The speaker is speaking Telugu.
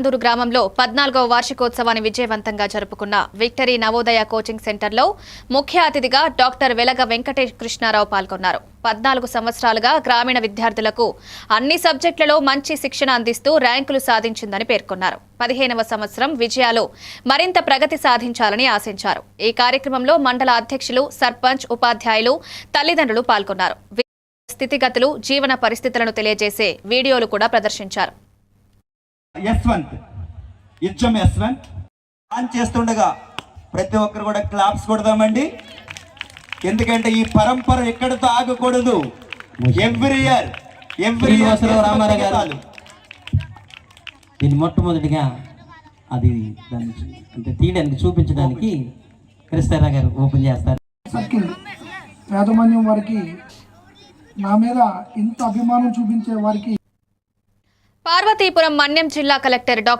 అందూరు గ్రామంలో పద్నాలుగవ వార్షికోత్సవాన్ని విజయవంతంగా జరుపుకున్న విక్టరీ నవోదయ కోచింగ్ సెంటర్లో ముఖ్య అతిథిగా డాక్టర్ వెలగ వెంకటేష్ కృష్ణారావు పాల్గొన్నారు. పద్నాలుగు సంవత్సరాలుగా గ్రామీణ విద్యార్థులకు అన్ని సబ్జెక్టులలో మంచి శిక్షణ అందిస్తూ ర్యాంకులు సాధించిందని పేర్కొన్నారు. పదిహేనవ సంవత్సరం విజయాలు మరింత ప్రగతి సాధించాలని ఆశించారు. ఈ కార్యక్రమంలో మండల అధ్యక్షులు సర్పంచ్ ఉపాధ్యాయులు తల్లిదండ్రులు పాల్గొన్నారు. స్థితిగతులు జీవన పరిస్థితులను తెలియజేసే వీడియోలు కూడా ప్రదర్శించారు. యశ్వంత్. ఇచ్చం యశ్వంత్. ఆన్ చేస్తుండగా ప్రతి ఒక్కరు కూడా క్లాప్స్ కొడదామండి. ఎందుకంటే ఈ పరంపర ఎక్కడితో ఆగకూడదు. Every year every Srinivasarao Ramarao garu. దీన్ని మొట్టమొదటిగా అది దాన్ని అంటే తీయడానికి చూపించడానికి క్రిస్తారా గారు ఓపెన్ చేస్తారు. సర్కిల్ యాజమాన్యం వారికి నా మీద ఇంత అభిమానం చూపించే వారికి పార్వతీపురం మన్యం జిల్లా కలెక్టర్ డాక్టర్